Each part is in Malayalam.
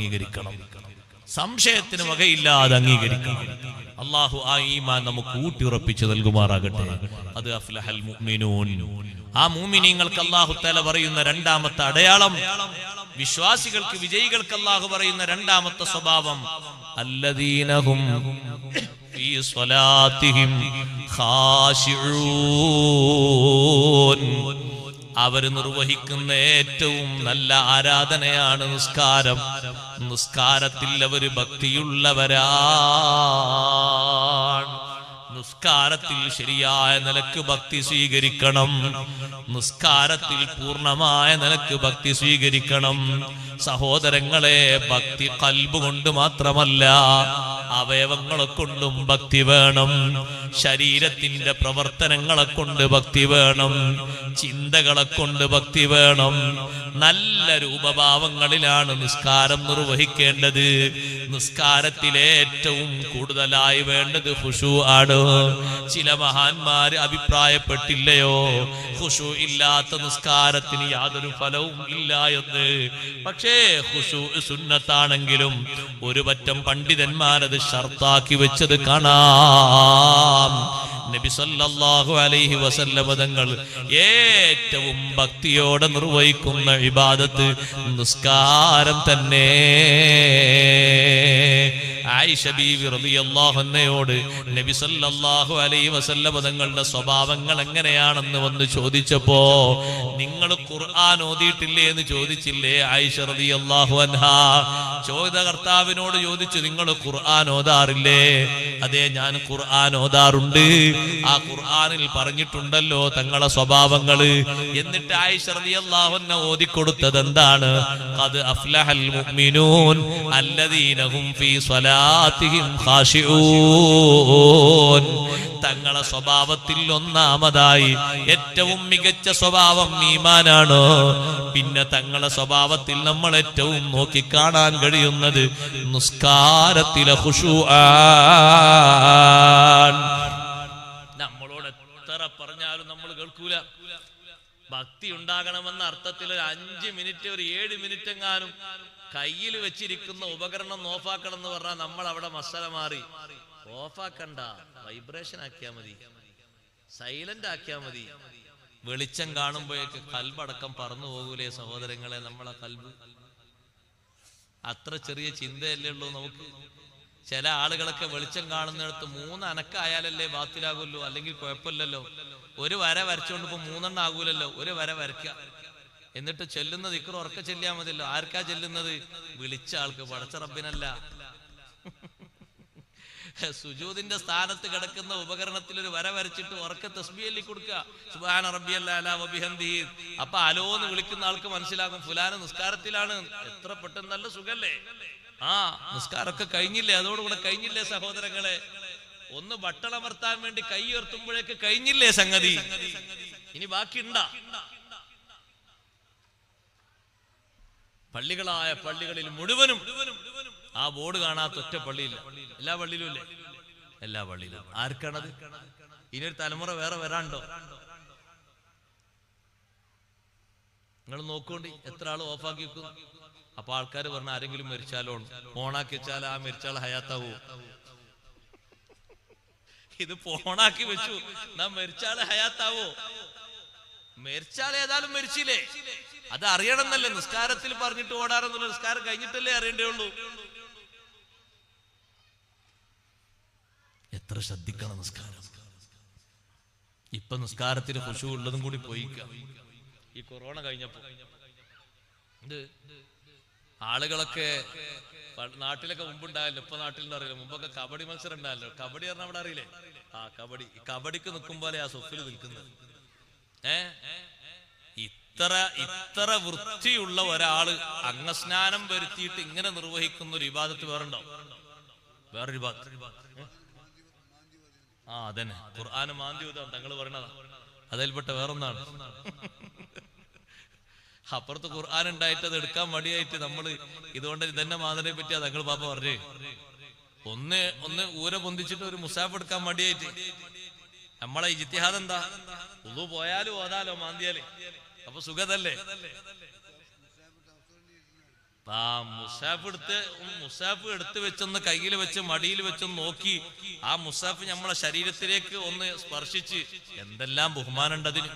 അംഗീകരിക്കണം. സംശയത്തിന് വകയില്ലാതെ അംഗീകരിക്കണം. അള്ളാഹു ആ ഈമാൻ നമുക്ക് ഊട്ടിയുറപ്പിച്ച് നൽകുമാറാകട്ടെ. അത് അഫ്ലഹൽ ആ മൂമിനീങ്ങൾക്ക് അള്ളാഹു തല പറയുന്ന രണ്ടാമത്തെ അടയാളം വിശ്വാസികൾക്ക് വിജയികൾക്ക് അള്ളാഹു പറയുന്ന രണ്ടാമത്തെ സ്വഭാവം അല്ലദീനഹും ഖാശിഊൻ അവർ നിർവഹിക്കുന്ന ഏറ്റവും നല്ല ആരാധനയാണ് നിസ്കാരം. നിസ്കാരത്തിൽ അവർ ഭക്തിയുള്ളവരാണ്. നിസ്കാരത്തിൽ ശരിയായ നിലയ്ക്ക് ഭക്തി സ്വീകരിക്കണം. നിസ്കാരത്തിൽ പൂർണമായ നിലയ്ക്ക് ഭക്തി സ്വീകരിക്കണം. സഹോദരങ്ങളെ ഭക്തി കൽബ് കൊണ്ട് മാത്രമല്ല അവയവങ്ങളെ കൊണ്ടും ഭക്തി വേണം. ശരീരത്തിന്റെ പ്രവർത്തനങ്ങളെ കൊണ്ട് ഭക്തി വേണം. ചിന്തകളെ കൊണ്ട് ഭക്തി വേണം. നല്ല രൂപഭാവങ്ങളിലാണ് നിസ്കാരം നിർവഹിക്കേണ്ടത്. നിസ്കാരത്തിലെ ഏറ്റവും കൂടുതലായി വേണ്ടത് ഹുഷു ആണ്. ചില മഹാന്മാര് അഭിപ്രായപ്പെട്ടില്ലയോ? ഹുഷു ഇല്ലാത്ത നിസ്കാരത്തിന് യാതൊരു ഫലവും ഇല്ല എന്ന്. പക്ഷേ ഹുഷു സുന്നത്താണെങ്കിലും ഒരു പറ്റം പണ്ഡിതന്മാരത് ഷർത്താക്കി വെച്ചത് കാണാം. നബി സല്ലല്ലാഹു അലൈഹി വസല്ലമ തങ്ങൾ ഏറ്റവും ഭക്തിയോടെ നിർവഹിക്കുന്ന ഇബാദത്ത് നിസ്കാരം തന്നെ. ആയിഷ ബീവി റളിയല്ലാഹു അൻഹയോട് നബി സല്ലല്ലാഹു അലൈഹി വസല്ലമ തങ്ങളുടെ സ്വഭാവങ്ങൾ എങ്ങനെയാണെന്ന് വന്ന് ചോദിച്ചപ്പോ നിങ്ങൾ ഖുർആൻ ഓതിയിട്ടില്ലേ? എന്ന് ചോദിച്ചില്ലേ ആയിഷ റളിയല്ലാഹു അൻഹ. ചോദ്യകർത്താവിനോട് ചോദിച്ചു നിങ്ങൾ ഖുർആൻ ഓതാറില്ലേ? അതെ ഞാൻ ഖുർആൻ ഓതാറുണ്ട്. ആ ഖുർആനിൽ പറഞ്ഞിട്ടുണ്ടല്ലോ തങ്ങളെ സ്വഭാവങ്ങൾ എന്നിട്ട് ആയിഷ റളിയല്ലാഹു അൻഹ ഓതിക്കൊടുത്തത് എന്താണ് ഖദ് അഫ്ലഹൽ മുഅ്മിനൂൻ അല്ലദീനഹും ഫീ സ്വലാത്തിഹിം ഖാശിഊൻ തങ്ങളെ സ്വഭാവത്തിൽ ഒന്നാമതായി ഏറ്റവും മികച്ച സ്വഭാവം ഈമാനാണ്. പിന്നെ തങ്ങളെ സ്വഭാവത്തിൽ നമ്മൾ ഏറ്റവും നോക്കി കാണാൻ കഴിയുന്നത് നിസ്കാരത്തിലെ ഖുശൂ നമ്മളോട് എത്ര പറഞ്ഞാലും നമ്മൾ കേൾക്കൂല. ഭക്തി ഉണ്ടാകണമെന്ന അർത്ഥത്തിൽ ഒരു അഞ്ച് മിനിറ്റ് ഒരു ഏഴ് മിനിറ്റ് എങ്ങാനും കയ്യിൽ വെച്ചിരിക്കുന്ന ഉപകരണം ഓഫാക്കണം എന്ന് പറഞ്ഞാൽ നമ്മൾ അവിടെ മസല മാറി. ഓഫാക്കണ്ട. വൈബ്രേഷൻ ആക്കിയാ മതി. സൈലന്റ് ആക്കിയാ മതി. വെളിച്ചം കാണുമ്പോഴേക്ക് കൽബടക്കം പറന്നു പോകൂലേ സഹോദരങ്ങളെ നമ്മളെ കൽബ്. അത്ര ചെറിയ ചിന്തയല്ലേ ഉള്ളൂ നമുക്ക്. ചില ആളുകളൊക്കെ വെളിച്ചം കാണുന്നിടത്ത് മൂന്ന് അനക്കായാലല്ലേ ബാത്തിലാകുമല്ലോ അല്ലെങ്കിൽ കുഴപ്പമില്ലല്ലോ. ഒരു വര വരച്ചുകൊണ്ട് ഇപ്പൊ മൂന്നെണ്ണം ആകൂലല്ലോ. ഒരു വര വരയ്ക്കുക എന്നിട്ട് ചെല്ലുന്ന ദിക്കർ ഉറക്കെ ചെല്ലിയാൽ മതിയല്ലോ. ആർക്കാ ചെല്ലുന്നത്? വിളിച്ച ആൾക്ക്. പടച്ച റബ്ബിനല്ല. സുജൂദിന്റെ സ്ഥാനത്ത് കിടക്കുന്ന ഉപകരണത്തിൽ ഒരു വര വരച്ചിട്ട് ഉറക്കെ തസ്ബിയല്ലി കൊടുക്കുക സുബാന റബ്ബിയല്ലാബിഹന്തി അപ്പൊ അലോന്ന് വിളിക്കുന്ന ആൾക്ക് മനസ്സിലാകും ഫുലാന നിസ്കാരത്തിലാണ്. എത്ര പെട്ടെന്ന് നല്ല സുഖല്ലേ? ആ നിസ്കാരമൊക്കെ കഴിഞ്ഞില്ലേ? അതോടുകൂടെ കഴിഞ്ഞില്ലേ സഹോദരങ്ങളെ? ഒന്ന് വട്ടളമർത്താൻ വേണ്ടി കൈ ഉയർത്തുമ്പോഴേക്ക് കഴിഞ്ഞില്ലേ സംഗതി? ഇനി ബാക്കിയുണ്ടാ. പള്ളികളായ പള്ളികളിൽ മുഴുവനും ആ ബോർഡ് കാണാത്ത ഒറ്റ പള്ളിയില്ല. എല്ലാ പള്ളിയിലും ഇല്ലേ? എല്ലാ പള്ളിയിലും. ആർക്കാണത്? ഇനി ഒരു തലമുറ വേറെ വരാണ്ടോ? നിങ്ങൾ നോക്കുകൊണ്ട് എത്ര ആൾ ഓഫാക്കി വെക്കും? അപ്പൊ ആൾക്കാർ പറഞ്ഞ ആരെങ്കിലും മരിച്ചാലോ? ഓണാക്കി വെച്ചാൽ ആ മരിച്ചാൽ ഹയാത്താവൂ? ഇത് ഫോണാക്കി വെച്ചു. നാ മരിച്ചാളെ ഹയാത്താവോ? മരിച്ചാൾ ഏതായാലും മരിച്ചില്ലേ? അത് അറിയണമെന്നല്ലേ നിസ്കാരത്തിൽ പറഞ്ഞിട്ട് ഓടാറെന്നുള്ള നിസ്കാരം കഴിഞ്ഞിട്ടല്ലേ അറിയണ്ടേയുള്ളൂ എത്ര ശ്രദ്ധിക്കണം നിസ്കാരം. ഇപ്പൊ നിസ്കാരത്തിന് ഖുശു ഉള്ളതും കൂടി പോയിക്കാം. ഈ കൊറോണ കഴിഞ്ഞപ്പോ. ആളുകളൊക്കെ നാട്ടിലൊക്കെ മുമ്പുണ്ടായല്ലോ. ഇപ്പൊ നാട്ടിൽ അറിയില്ല. മുമ്പൊക്കെ കബഡി മത്സരം ഉണ്ടായല്ലോ. കബഡി പറഞ്ഞ അവിടെ അറിയില്ലേ? ആ കബഡി. കബഡിക്ക് നിൽക്കുമ്പോലെ ആ സൊഫിൽ നിൽക്കുന്നത്. ഏ? ഇത്ര ഇത്ര വൃത്തിയുള്ള ഒരാൾ അംഗസ്നാനം വരുത്തിയിട്ട് ഇങ്ങനെ നിർവഹിക്കുന്ന ഒരു ഇബാദത്ത് വേറുണ്ടോ വേറൊരു? ആ അതന്നെ. ഖുർആാന് മാന്തിയുതാണ് തങ്ങൾ പറയണതാ. അതിൽപ്പെട്ട വേറൊന്നാണ്. അപ്പുറത്ത് ഖുർആൻ ഉണ്ടായിട്ട് അത് എടുക്കാൻ മടിയായിട്ട് നമ്മൾ ഇതുകൊണ്ട് ഇതന്നെ മാതിനെ പറ്റിയാ തങ്ങൾ പാപ്പ പറഞ്ഞേ. ഒന്ന് ഒന്ന് ഊര പൊന്തിച്ചിട്ട് ഒരു മുസാഫ് എടുക്കാൻ മടിയായിട്ട്. നമ്മളെ ഈ ജിത്തിഹാദ് എന്താ? ഉള്ളു പോയാലും ഓതാലോ മാന്തിയാലേ. അപ്പൊ സുഖതല്ലേ? ആ മുസാഫ് എടുത്ത് മുസാഫ് എടുത്ത് വെച്ചൊന്ന് കയ്യിൽ വെച്ച് മടിയിൽ വെച്ചൊന്ന് നോക്കി. ആ മുസാഫ് നമ്മളെ ശരീരത്തിലേക്ക് ഒന്ന് സ്പർശിച്ച് എന്തെല്ലാം ബഹുമാനം അതിന്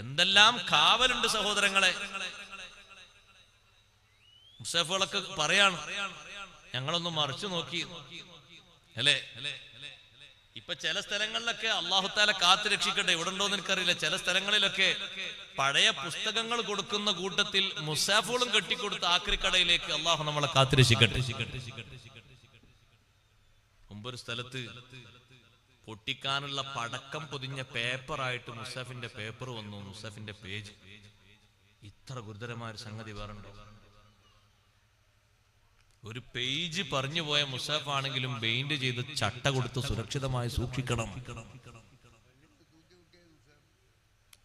എന്തെല്ലാം കാവലുണ്ട് സഹോദരങ്ങളെ. മുസഫുകളൊക്കെ പറയാണ് ഞങ്ങളൊന്ന് മറിച്ചു നോക്കി. അല്ലേ? ഇപ്പൊ ചില സ്ഥലങ്ങളിലൊക്കെ അള്ളാഹുത്താല കാത്തു രക്ഷിക്കട്ടെ? ഇവിടെ ഉണ്ടോന്ന് എനിക്കറിയില്ല. ചില സ്ഥലങ്ങളിലൊക്കെ പഴയ പുസ്തകങ്ങൾ കൊടുക്കുന്ന കൂട്ടത്തിൽ മുസാഫുകളും കെട്ടിക്കൊടുത്ത ആക്രിക്കടയിലേക്ക് അള്ളാഹു നമ്മളെ കാത്തു രക്ഷിക്കട്ടെ. മുമ്പൊരു സ്ഥലത്ത് പൊട്ടിക്കാനുള്ള പടക്കം പൊതിഞ്ഞ പേപ്പറായിട്ട് മുസഫിന്റെ പേപ്പർ വന്നു മുസഫിന്റെ പേജ്. ഇത്ര ഗുരുതരമായ ഒരു സംഗതി വേറുണ്ടോ? ഒരു പേജ് പറഞ്ഞു പോയ മുസാഫ് ആണെങ്കിലും പെയിന്റ് ചെയ്ത് ചട്ട കൊടുത്ത് സുരക്ഷിതമായി സൂക്ഷിക്കണം.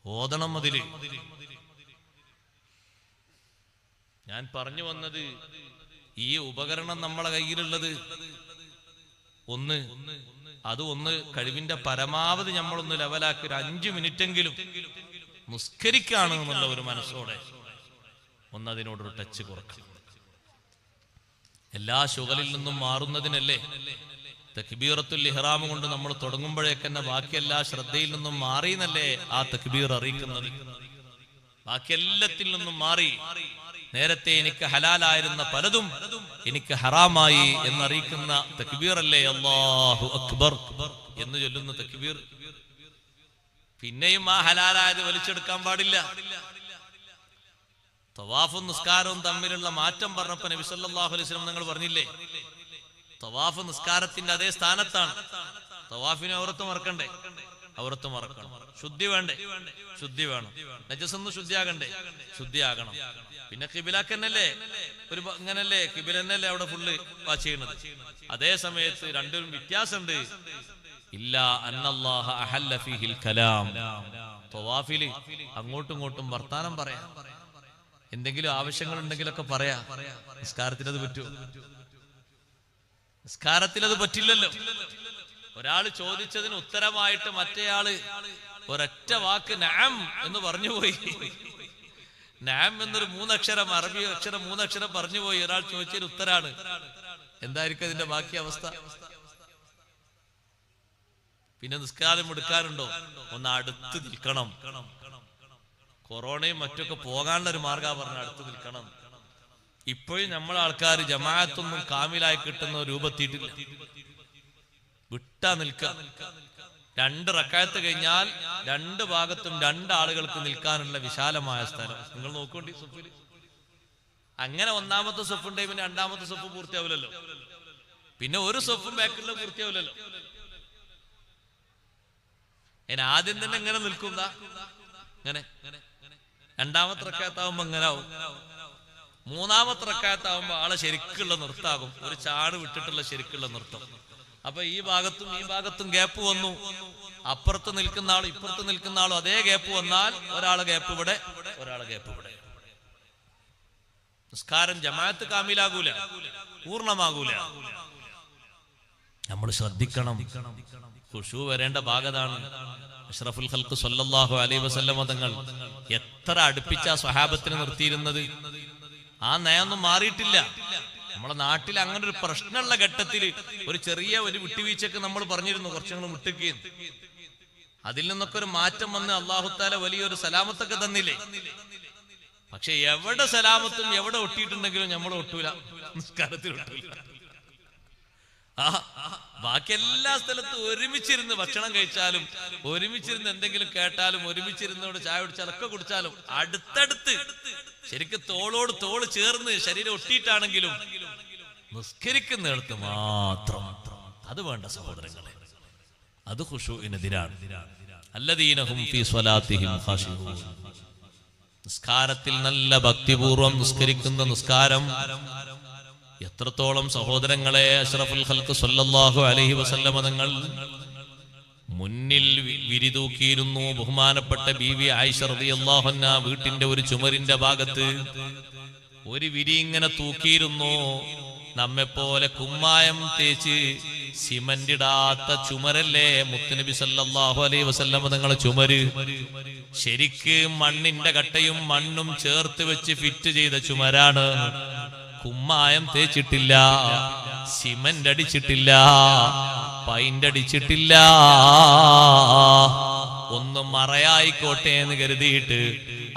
ഓതണം അതിൽ. ഞാൻ പറഞ്ഞു വന്നത് ഈ ഉപകരണം നമ്മളെ കയ്യിലുള്ളത്. ഒന്ന് അത് ഒന്ന് കഴിവിന്റെ പരമാവധി നമ്മളൊന്ന് ലെവലാക്കി ഒരു അഞ്ചു മിനിറ്റെങ്കിലും നിസ്കരിക്കാണ് എന്നുള്ള ഒരു മനസ്സോടെ ഒന്ന് അതിനോടൊരു ടച്ച് കുറക്കണം. എല്ലാ ശുഗലിൽ നിന്നും മാറുന്നതിനല്ലേ? തക്ബീറത്തുൽ ഇഹ്റാം കൊണ്ട് നമ്മൾ തുടങ്ങുമ്പോഴേക്ക് തന്നെ ബാക്കിയെല്ലാ ശ്രദ്ധയിൽ നിന്നും മാറി എന്നല്ലേ ആ തക്ബീർ അറിയിക്കുന്നത്? ബാക്കി എല്ലാത്തിൽ നിന്നും മാറി നേരത്തെ എനിക്ക് ഹലാലായിരുന്ന പലതും എനിക്ക് ഹറാമായി എന്നറിയിക്കുന്ന തക്ബീർ അല്ലേ അള്ളാഹു അക്ബർ എന്ന് ചൊല്ലുന്ന തക്ബീർ. പിന്നെയും ആ ഹലാലായത് വലിച്ചെടുക്കാൻ പാടില്ല. തവാഫും നിസ്കാരവും തമ്മിലുള്ള മാറ്റം പറഞ്ഞപ്പോ നബി സല്ലല്ലാഹു അലൈഹി വസല്ലം നിങ്ങൾ പറഞ്ഞില്ലേ? തവാഫ് നിസ്കാരത്തിന്റെ അതേ സ്ഥാനത്താണ്. തവാഫിനെ ഔറത്ത് മറക്കണ്ടേ? ഔറത്ത് മറക്കണം. ശുദ്ധി വേണ്ടേ? ശുദ്ധി വേണം. നജസ് ഒന്ന് ശുദ്ധിയാകണ്ടേ? ശുദ്ധിയാകണം. പിന്നെ കിബിലാക്കന്നല്ലേ ഒരു ഇങ്ങനല്ലേ? കിബിലന്നല്ലേ അവിടെ ഫുള്ള് വാച്ച് ചെയ്യുന്നത് അതേ സമയത്ത് രണ്ടും വ്യത്യാസമുണ്ട് ഇല്ല അന്നല്ലാഹ അഹല്ല ഫീഹിൽ കലാം. തവാഫിൽ അങ്ങോട്ടും ഇങ്ങോട്ടും വർത്താനം പറയാം. എന്തെങ്കിലും ആവശ്യങ്ങൾ ഉണ്ടെങ്കിലൊക്കെ പറയാ. നിസ്കാരത്തിൽ അത് പറ്റുമോ നിസ്കാരത്തിൽ അത് പറ്റില്ലല്ലോ. ഒരാൾ ചോദിച്ചതിന് ഉത്തരമായിട്ട് മറ്റേയാൾ ഒരൊറ്റ വാക്ക് നാം എന്ന് പറഞ്ഞുപോയി. നാം എന്നൊരു മൂന്നക്ഷരം അറബി അക്ഷരം മൂന്നക്ഷരം പറഞ്ഞു പോയി. ഒരാൾ ചോദിച്ചൊരു ഉത്തരാണ്. എന്തായിരിക്കും അതിന്റെ ബാക്കി അവസ്ഥ? പിന്നെ നിസ്കാരം എടുക്കാറുണ്ടോ? ഒന്ന് അടുത്ത് നിൽക്കണം. കൊറോണയും മറ്റൊക്കെ പോകാനുള്ള ഒരു മാർഗ പറഞ്ഞ അടുത്ത് നിൽക്കണം. ഇപ്പോഴും നമ്മളെ ആൾക്കാർ ജമാഅത്തൊന്നും കാമിലായി കിട്ടുന്ന രൂപത്തിയിട്ടില്ല. വിട്ടാ നിൽക്ക. രണ്ട് റക്കായത്ത് കഴിഞ്ഞാൽ രണ്ട് ഭാഗത്തും രണ്ടാളുകൾക്ക് നിൽക്കാനുള്ള വിശാലമായ സ്ഥലം. നിങ്ങൾ നോക്കണ്ടി സുഫിൽ അങ്ങനെ ഒന്നാമത്തെ സൊഫ് ഉണ്ടെങ്കിൽ പിന്നെ രണ്ടാമത്തെ സൊഫ് പൂർത്തിയാവില്ലല്ലോ. പിന്നെ ഒരു സൊഫും ബാക്കിലുള്ള പൂർത്തിയാവില്ലല്ലോ. അതിന് ആദ്യം തന്നെ എങ്ങനെ നിൽക്കും ഇങ്ങനെ. രണ്ടാമത്തെ റക്കായത്താവുമ്പോ ഇങ്ങനെ ആവും. മൂന്നാമത്തെ റക്കായത്താവുമ്പോ ആളെ ശരിക്കുള്ള നൃത്താകും. ഒരു ചാട് വിട്ടിട്ടുള്ള ശരിക്കുള്ള നൃത്തം. അപ്പൊ ഈ ഭാഗത്തും ഈ ഭാഗത്തും ഗ്യാപ്പ് വന്നു. അപ്പുറത്ത് നിൽക്കുന്ന ആളും ഇപ്പുറത്ത് നിൽക്കുന്ന ആളും അതേ ഗ്യാപ്പ് വന്നാൽ ഒരാളെ ഗ്യാപ്പ് ഇവിടെ ഒരാളെ ഗ്യാപ്പ് ഇവിടെ. നിസ്കാരം ജമാഅത്ത് കാമിലാകൂല പൂർണമാകൂല. നമ്മൾ ശ്രദ്ധിക്കണം. ഖുഷു വരേണ്ട ഭാഗതാണ് അഷ്റഫുൽ ഖൽക്ക് സല്ലല്ലാഹു അലൈഹി വസല്ലമ തങ്ങൾ എത്ര അടുപ്പിച്ച സ്വഹാബത്തിന് നിർത്തിയിരുന്നത്? ആ നയൊന്നും മാറിയിട്ടില്ല. നമ്മളെ നാട്ടിൽ അങ്ങനെ ഒരു പ്രശ്നമുള്ള ഘട്ടത്തിൽ ഒരു ചെറിയ ഒരു വിട്ടുവീഴ്ചക്ക് നമ്മൾ പറഞ്ഞിരുന്നു കുറച്ചുങ്ങൾ മുട്ടിക്കുകയും. അതിൽ നിന്നൊക്കെ ഒരു മാറ്റം വന്ന് അള്ളാഹുത്താല വലിയൊരു സലാമത്തൊക്കെ തന്നില്ലേ? പക്ഷെ എവിടെ സലാമത്തും എവിടെ ഒട്ടിയിട്ടുണ്ടെങ്കിലും നമ്മൾ ഒട്ടൂല. നിസ്കാരത്തിൽ ഒട്ടൂല. ആ ബാക്കി എല്ലാ സ്ഥലത്തും ഒരുമിച്ചിരുന്ന് ഭക്ഷണം കഴിച്ചാലും ഒരുമിച്ചിരുന്ന് എന്തെങ്കിലും കേട്ടാലും ഒരുമിച്ചിരുന്നോട് ചായ ചായ കുടിച്ചാലൊക്കെ കുടിച്ചാലും അടുത്തടുത്ത് ശരിക്കും തോളോട് തോൾ ചേർന്ന് ശരീരം ഒട്ടിയിട്ടാണെങ്കിലും നിസ്കരിക്കുന്നിടത്ത് മാത്രം അത് വേണ്ട സഹോദരങ്ങളെ. അത് ഖാശിഊൻ നിസ്കാരത്തിൽ നല്ല ഭക്തിപൂർവം നിസ്കരിക്കുന്ന നിസ്കാരം എത്രത്തോളം സഹോദരങ്ങളെ അഷ്റഫുൽ ഹൽക്ക് സല്ലല്ലാഹു അലൈഹി വസല്ലമ തങ്ങൾ മുന്നിൽ വിരിതൂക്കിയിരുന്നു ബഹുമാനപ്പെട്ട ബി വി ആയിഷറതി അൻഹ വീട്ടിന്റെ ഒരു ചുമരിന്റെ ഭാഗത്ത്. ഒരു വിരി ഇങ്ങനെ തൂക്കിയിരുന്നു. നമ്മെപ്പോലെ കുമ്മായം തേച്ച് സിമന്റ് ഇടാത്ത ചുമരല്ലേ? മുത്തുനബി സല്ലാഹു അലൈ വസല്ലം നിങ്ങളെ ചുമര്. ശരിക്ക് മണ്ണിന്റെ കട്ടയും മണ്ണും ചേർത്ത് വെച്ച് ഫിറ്റ് ചെയ്ത ചുമരാണ്. കുമ്മായം തേച്ചിട്ടില്ല സിമന്റ് അടിച്ചിട്ടില്ല പൈന്റ് അടിച്ചിട്ടില്ല. ഒന്ന് മറയായിക്കോട്ടെ എന്ന് കരുതിയിട്ട്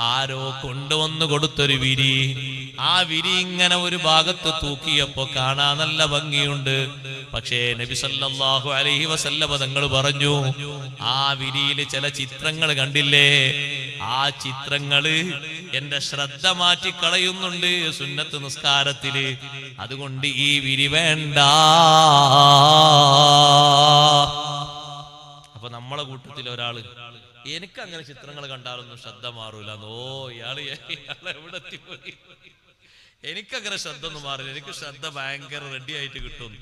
ആരോ കൊണ്ടുവന്നു കൊടുത്തൊരു വിരി. ആ വിരി ഇങ്ങനെ ഒരു ഭാഗത്ത് തൂക്കിയപ്പോ കാണാൻ നല്ല ഭംഗിയുണ്ട്. പക്ഷേ നബി സല്ലാഹു അലഹി വസല്ലമ തങ്ങൾ പറഞ്ഞു ആ വിരിയിൽ ചില ചിത്രങ്ങൾ കണ്ടില്ലേ? ആ ചിത്രങ്ങൾ എന്റെ ശ്രദ്ധ മാറ്റി കളയുന്നുണ്ട് സുന്നത്ത് നിസ്കാരത്തിൽ. അതുകൊണ്ട് ഈ വിരി വേണ്ട. അപ്പൊ നമ്മളെ കൂട്ടത്തിൽ ഒരാൾ എനിക്ക് അങ്ങനെ ചിത്രങ്ങൾ കണ്ടാലൊന്നും ശ്രദ്ധ മാറൂല. ഓ ഇയാൾ ഇയാൾ എവിടെ എത്തിപ്പോയി എനിക്കങ്ങനെ ശ്രദ്ധ ഒന്നും മാറില്ല. എനിക്ക് ശ്രദ്ധ ഭയങ്കര റെഡി ആയിട്ട് കിട്ടും.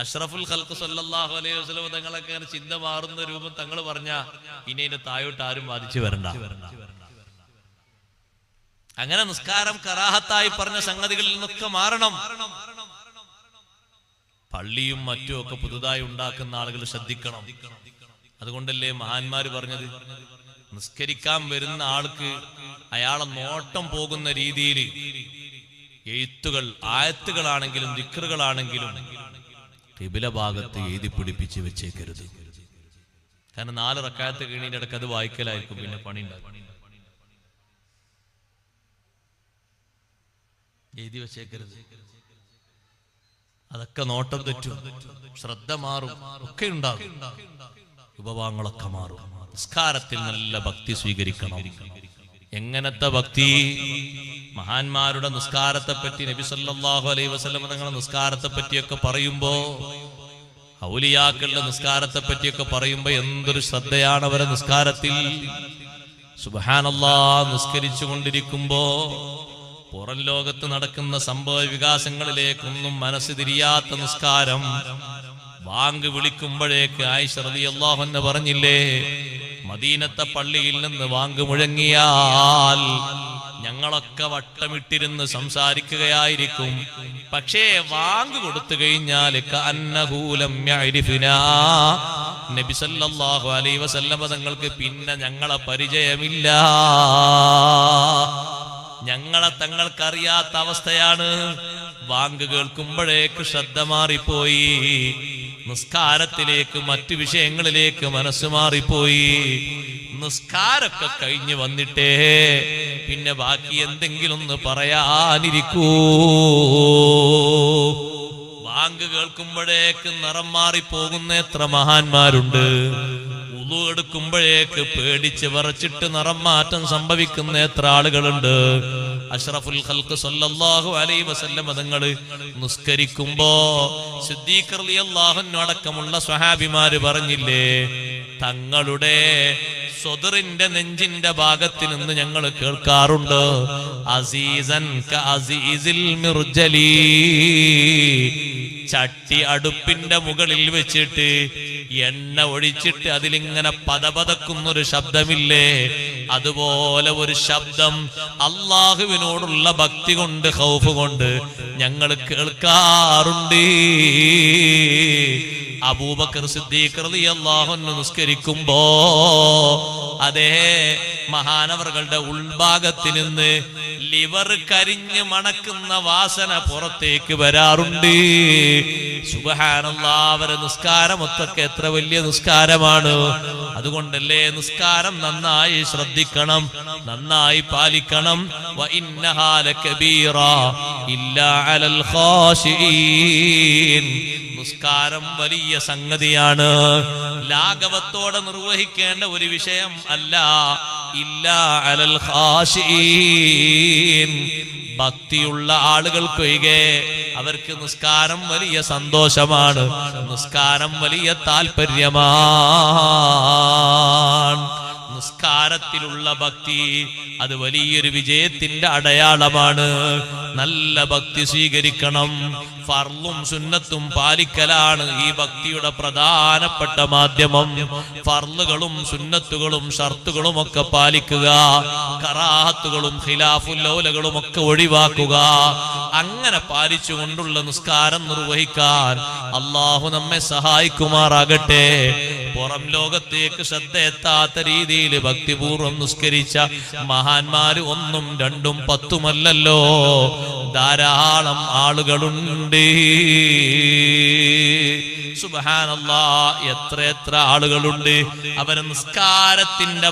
അഷ്റഫുൽ ഖൽക്ക് സല്ലാഹു അലൈഹി വസ്ലം തങ്ങളൊക്കെ അങ്ങനെ ചിന്ത മാറുന്ന രൂപം തങ്ങൾ പറഞ്ഞ ഇനി എന്റെ തായോട്ട് ആരും ബാധിച്ചു വരണ്ട. അങ്ങനെ നിസ്കാരം കറാഹത്തായി പറഞ്ഞ സംഗതികളിൽ നിന്നൊക്കെ മാറണം. പള്ളിയും മറ്റും ഒക്കെ പുതുതായി ഉണ്ടാക്കുന്ന ആളുകൾ ശ്രദ്ധിക്കണം. അതുകൊണ്ടല്ലേ മഹാന്മാര് പറഞ്ഞത്? നിസ്കരിക്കാൻ വരുന്ന ആൾക്ക് അയാളെ നോട്ടം പോകുന്ന രീതിയിൽ എഴുത്തുകൾ ആയത്തുകളാണെങ്കിലും ദിക്കറുകളാണെങ്കിലും കിബില ഭാഗത്ത് എഴുതി പിടിപ്പിച്ച് വെച്ചേക്കരുത്. കാരണം നാല് റക്കായത്ത് കീണിന്റെ അത് വായിക്കലായിരിക്കും പിന്നെ പണി ഉണ്ടാകും എഴുതി വെച്ചേക്കരുത്. അതൊക്കെ നോട്ടം തെറ്റും. ശ്രദ്ധ മാറും. ഒക്കെ ഉണ്ടാകും. ഉപഭാവങ്ങളൊക്കെ മാറും. നിസ്കാരത്തിൽ നല്ല ഭക്തി സ്വീകരിക്കണം. എങ്ങനത്തെ ഭക്തി? മഹാന്മാരുടെ നിസ്കാരത്തെ പറ്റി നബി സല്ലാഹു അലൈഹി വസ്ലം തങ്ങളുടെ നിസ്കാരത്തെ പറ്റിയൊക്കെ പറയുമ്പോ ഔലിയാക്കളുടെ നിസ്കാരത്തെ പറ്റിയൊക്കെ പറയുമ്പോ എന്തൊരു ശ്രദ്ധയാണ് അവരെ നിസ്കാരത്തിൽ. സുബഹാനല്ലാ നിസ്കരിച്ചു കൊണ്ടിരിക്കുമ്പോ പുറം ലോകത്ത് നടക്കുന്ന സംഭവ വികാസങ്ങളിലേക്കൊന്നും മനസ്സ് തിരിയാത്ത നിസ്കാരം. ബാങ്ക് വിളിക്കുമ്പോഴേക്ക് ആയിഷ അൻഹ പറഞ്ഞില്ലേ മദീനത്തെ പള്ളിയിൽ നിന്ന് വാങ്ക് മുഴങ്ങിയാൽ ഞങ്ങളൊക്കെ വട്ടമിട്ടിരുന്ന് സംസാരിക്കുകയായിരിക്കും. പക്ഷേ വാങ്ക് കൊടുത്തു കഴിഞ്ഞാൽ കഅന്നഹൂലം യഅരിഫുനാ. നബി സല്ലല്ലാഹു അലൈഹി വസല്ലമ തങ്ങൾക്ക് പിന്നെ ഞങ്ങളെ പരിചയമില്ല. ഞങ്ങളെ തങ്ങൾക്കറിയാത്ത അവസ്ഥയാണ്. വാങ്ക് കേൾക്കുമ്പോഴേക്ക് ശ്രദ്ധ മാറിപ്പോയി. നിസ്കാരത്തിലേക്ക് മറ്റു വിഷയങ്ങളിലേക്ക് മനസ്സ് മാറിപ്പോയി. നിസ്കാരമൊക്കെ കഴിഞ്ഞു വന്നിട്ടേ പിന്നെ ബാക്കി എന്തെങ്കിലും ഒന്ന് പറയാനിരിക്കൂ. ബാങ്ക് കേൾക്കുമ്പോഴേക്ക് നിറം മാറിപ്പോകുന്ന എത്ര മഹാന്മാരുണ്ട്. ഉളു എടുക്കുമ്പോഴേക്ക് പേടിച്ച് വിറച്ചിട്ട് നിറം മാറ്റം സംഭവിക്കുന്ന എത്ര ആളുകളുണ്ട്. അഷ്റഫുൽ ഖൽഖ് സല്ലല്ലാഹു അലൈഹി വസല്ലം തങ്ങൾ നിസ്കരിക്കുമ്പോ സിദ്ദീഖ് അടക്കമുള്ള സ്വഹാബിമാര് പറഞ്ഞില്ലേ തങ്ങളുടെ സ്വതറിന്റെ നെഞ്ചിന്റെ ഭാഗത്ത് നിന്ന് ഞങ്ങൾ കേൾക്കാറുണ്ട്. അസീസൻ അസീസിൽ മിർജലി ചട്ടി അടുപ്പിന്റെ മുകളിൽ വെച്ചിട്ട് എണ്ണ ഒഴിച്ചിട്ട് അതിലിങ്ങനെ പതപതക്കുന്നൊരു ശബ്ദമില്ലേ? അതുപോലെ ഒരു ശബ്ദം അള്ളാഹുവിനോടുള്ള ഭക്തി കൊണ്ട് ഹൗഫ് കൊണ്ട് ഞങ്ങൾ കേൾക്കാറുണ്ട്. അബൂബക്കർ സിദ്ദീഖ് അൻഹു നിസ്കരിക്കുമ്പോ അതേ മഹാനവറുകളുടെ ഉൾഭാഗത്തിൽ നിന്ന് ലിവർ കരിഞ്ഞ് മണക്കുന്ന വാസന പുറത്തേക്ക് വരാറുണ്ട്. സുബഹാനല്ലാ നിസ്കാരം നിസ്കാരമൊത്തൊക്കെ എത്ര വലിയ നിസ്കാരമാണ്. അതുകൊണ്ടല്ലേ നിസ്കാരം നന്നായി ശ്രദ്ധിക്കണം നന്നായി പാലിക്കണം. നിസ്കാരം വലിയ സംഗതിയാണ്. ലാഘവത്തോടെ നിർവഹിക്കേണ്ട ഒരു വിഷയം അല്ല. ഇല്ല അലൽ ഭക്തിയുള്ള ആളുകൾക്കൊഴികെ അവർക്ക് നിസ്കാരം വലിയ സന്തോഷമാണ്. നിസ്കാരം വലിയ താല്പര്യമാണ്. നിസ്കാരത്തിലുള്ള ഭക്തി അത് വലിയൊരു വിജയത്തിന്റെ അടയാളമാണ്. നല്ല ഭക്തി സ്വീകരിക്കണം. ഫർളും സുന്നത്തും പാലിക്കലാണ് ഈ ഭക്തിയുടെ പ്രധാനപ്പെട്ട മാധ്യമം. ഫർളുകളും സുന്നത്തുകളും ഷർത്തുകളും ഒക്കെ പാലിക്കുക കറാഹത്തുകളും ഖിലാഫുല്ലോലകളും ഒക്കെ ഒഴിവാക്കുക അങ്ങനെ പാലിച്ചുകൊണ്ടുള്ള നിസ്കാരം നിർവഹിക്കാൻ അള്ളാഹു നമ്മെ സഹായിക്കുമാറാകട്ടെ. പുറം ലോകത്തേക്ക് ശ്രദ്ധ എത്താത്ത രീതിയിൽ ഭക്തിപൂർവം നിസ്കരിച്ച മഹാന്മാര് ഒന്നും രണ്ടും പത്തുമല്ലല്ലോ. ധാരാളം ആളുകളുണ്ട്. സുബഹാനല്ലാ എത്ര എത്ര ആളുകളുണ്ട്. അവരെ നിസ്കാരത്തിന്റെ